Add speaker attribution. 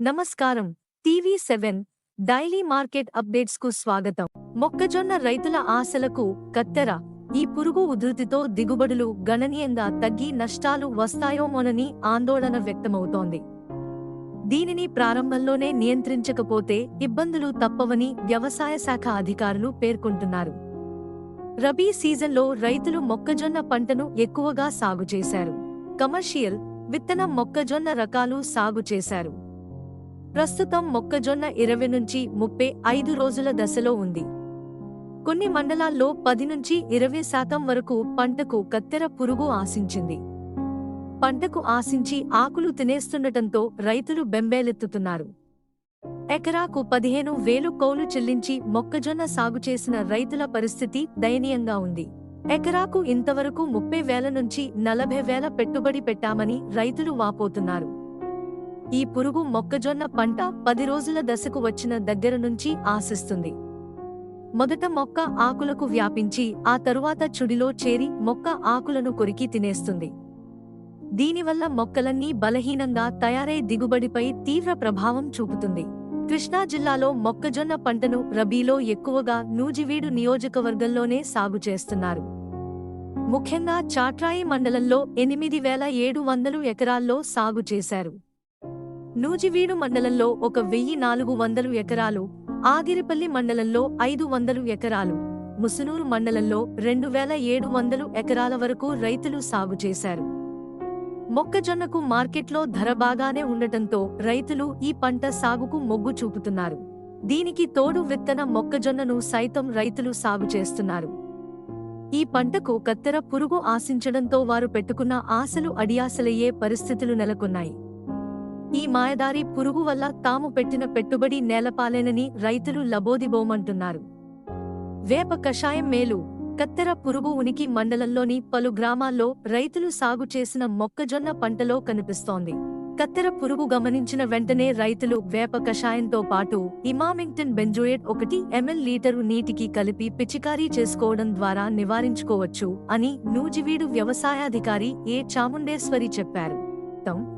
Speaker 1: నమస్కారం. TV seven daily market అప్డేట్స్కు స్వాగతం. మొక్కజొన్న రైతుల ఆశలకు కత్తెర. ఈ పురుగు ఉధృతితో దిగుబడులు గణనీయంగా తగ్గి నష్టాలు వస్తాయోమోనని ఆందోళన వ్యక్తమవుతోంది. దీనిని ప్రారంభంలోనే నియంత్రించకపోతే ఇబ్బందులు తప్పవని వ్యవసాయ శాఖ అధికారులు పేర్కొంటున్నారు. రబీ సీజన్లో రైతులు మొక్కజొన్న పంటను ఎక్కువగా సాగు చేశారు. కమర్షియల్ విత్తనం మొక్కజొన్న రకాలు సాగు చేశారు. ప్రస్తుతం మొక్కజొన్న ఇరవై నుంచి ముప్పై ఐదు రోజుల దశలో ఉంది. కొన్ని మండలాల్లో పది నుంచి ఇరవై శాతం వరకు పంటకు కత్తెర పురుగు ఆశించింది. పంటకు ఆశించి ఆకులు తినేస్తుండటంతో రైతులు బెంబేలెత్తుతున్నారు. ఎకరాకు పదిహేను వేలు కౌలు చెల్లించి మొక్కజొన్న సాగు చేసిన రైతుల పరిస్థితి దయనీయంగా ఉంది. ఎకరాకు ఇంతవరకు ముప్పై వేల నుంచి నలభై వేల పెట్టుబడి పెట్టామని రైతులు వాపోతున్నారు. ఈ పురుగు మొక్కజొన్న పంట పది రోజుల దశకు వచ్చిన దగ్గర నుంచి ఆశిస్తుంది. మొదట మొక్క ఆకులకు వ్యాపించి ఆ తరువాత చుడిలో చేరి మొక్క ఆకులను కొరికి తినేస్తుంది. దీనివల్ల మొక్కలన్నీ బలహీనంగా తయారై దిగుబడిపై తీవ్ర ప్రభావం చూపుతుంది. కృష్ణా జిల్లాలో మొక్కజొన్న పంటను రబీలో ఎక్కువగా నూజివీడు నియోజకవర్గంలోనే సాగు చేస్తున్నారు. ముఖ్యంగా చాట్రాయి మండలంలో ఎనిమిది వేల ఏడు వందలు ఎకరాల్లో సాగు చేశారు. నూజివీడు మండలంలో ఒక వెయ్యి నాలుగు వందలు ఎకరాలు ఆగిరిపల్లి మండలంలో ఐదు వందలు ఎకరాలు ముసునూరు మండలంలో రెండు వేల ఏడు వందలు ఎకరాల వరకు రైతులు సాగు చేశారు. మొక్కజొన్నకు మార్కెట్లో ధర బాగానే ఉండటంతో రైతులు ఈ పంట సాగుకు మొగ్గు చూపుతున్నారు. దీనికి తోడు విత్తన మొక్కజొన్నను సైతం రైతులు సాగు చేస్తున్నారు. ఈ పంటకు కత్తెర పురుగు ఆశించడంతో వారు పెట్టుకున్న ఆశలు అడియాసలయ్యే పరిస్థితులు నెలకొన్నాయి. ఈ మాయదారి పురుగు వల్ల తాము పెట్టిన పెట్టుబడి నేలపాలేనని రైతులు లబోదిబోమంటున్నారు. వేప కషాయం మేలు కత్తెర పురుగు ఉనికి మండలంలోని పలు గ్రామాల్లో రైతులు సాగు చేసిన మొక్కజొన్న పంటలో కనిపిస్తోంది. కత్తెర పురుగు గమనించిన వెంటనే రైతులు వేప కషాయంతో పాటు ఇమామింగ్టన్ బెంజోయేట్ ఒకటి ఎంఎల్ లీటరు నీటికి కలిపి పిచికారీ చేసుకోవడం ద్వారా నివారించుకోవచ్చు అని నూజివీడు వ్యవసాయాధికారి ఏ చాముండేశ్వరి చెప్పారు. తం.